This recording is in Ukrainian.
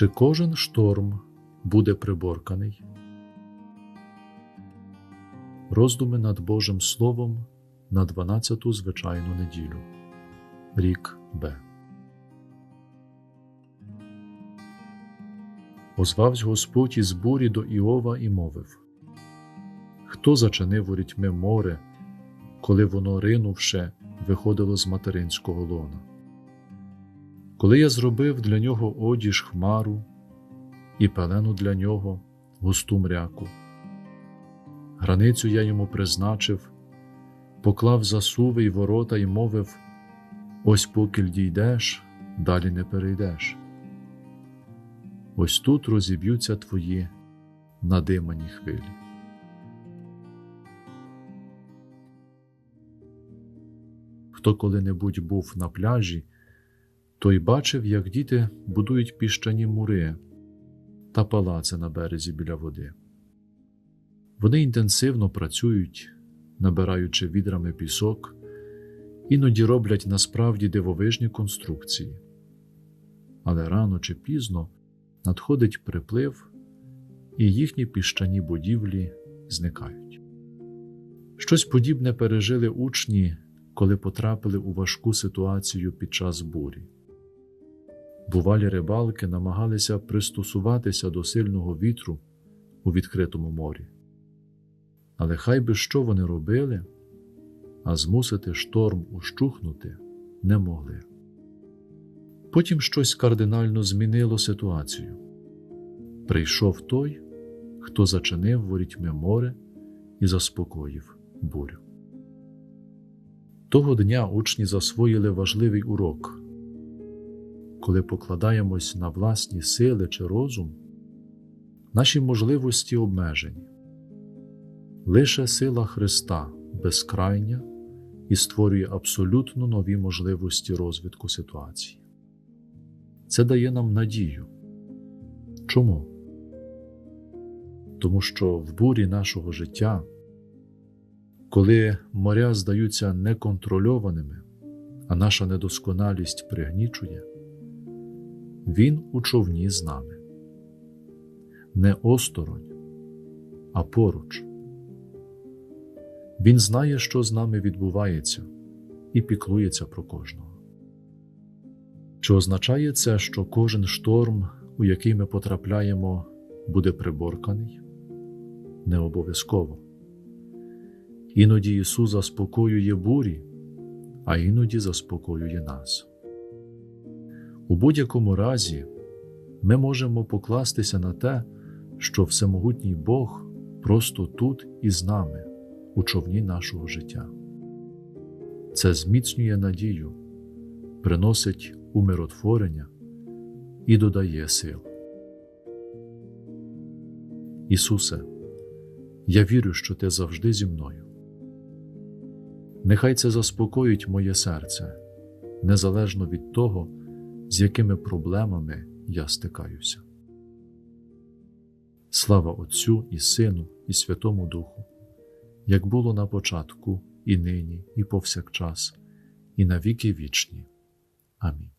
Чи кожен шторм буде приборканий? Роздуми над Божим Словом на 12-ту звичайну неділю. Рік Б. Озвавсь Господь із бурі до Іова і мовив Хто зачинив ворітьми море, коли воно, ринувши, виходило з материнського лона? Коли я зробив для нього одіж хмару і пелену для нього густу мряку, границю я йому призначив, поклав засуви й ворота і мовив: Ось покіль дійдеш, далі не перейдеш. Ось тут розіб'ються твої надимані хвилі. Хто коли-небудь був на пляжі, той бачив, як діти будують піщані мури та палаци на березі біля води. Вони інтенсивно працюють, набираючи відрами пісок, іноді роблять насправді дивовижні конструкції. Але рано чи пізно надходить приплив, і їхні піщані будівлі зникають. Щось подібне пережили учні, коли потрапили у важку ситуацію під час бурі. Бувалі рибалки намагалися пристосуватися до сильного вітру у відкритому морі. Але хай би що вони робили, а змусити шторм ущухнути не могли. Потім щось кардинально змінило ситуацію. Прийшов той, хто зачинив ворітьми море і заспокоїв бурю. Того дня учні засвоїли важливий урок. Коли покладаємось на власні сили чи розум, наші можливості обмежені. Лише сила Христа безкрайня і створює абсолютно нові можливості розвитку ситуації. Це дає нам надію. Чому? Тому що в бурі нашого життя, коли моря здаються неконтрольованими, а наша недосконалість пригнічує, Він у човні з нами, не осторонь, а поруч. Він знає, що з нами відбувається, і піклується про кожного. Чи означає це, що кожен шторм, у який ми потрапляємо, буде приборканий? Не обов'язково. Іноді Ісус заспокоює бурі, а іноді заспокоює нас. У будь-якому разі ми можемо покластися на те, що Всемогутній Бог просто тут і з нами, у човні нашого життя. Це зміцнює надію, приносить умиротворення і додає сил. Ісусе, я вірю, що Ти завжди зі мною. Нехай це заспокоїть моє серце, незалежно від того, з якими проблемами я стикаюся. Слава Отцю і Сину, і Святому Духу, як було на початку, і нині, і повсякчас, і на віки вічні. Амінь.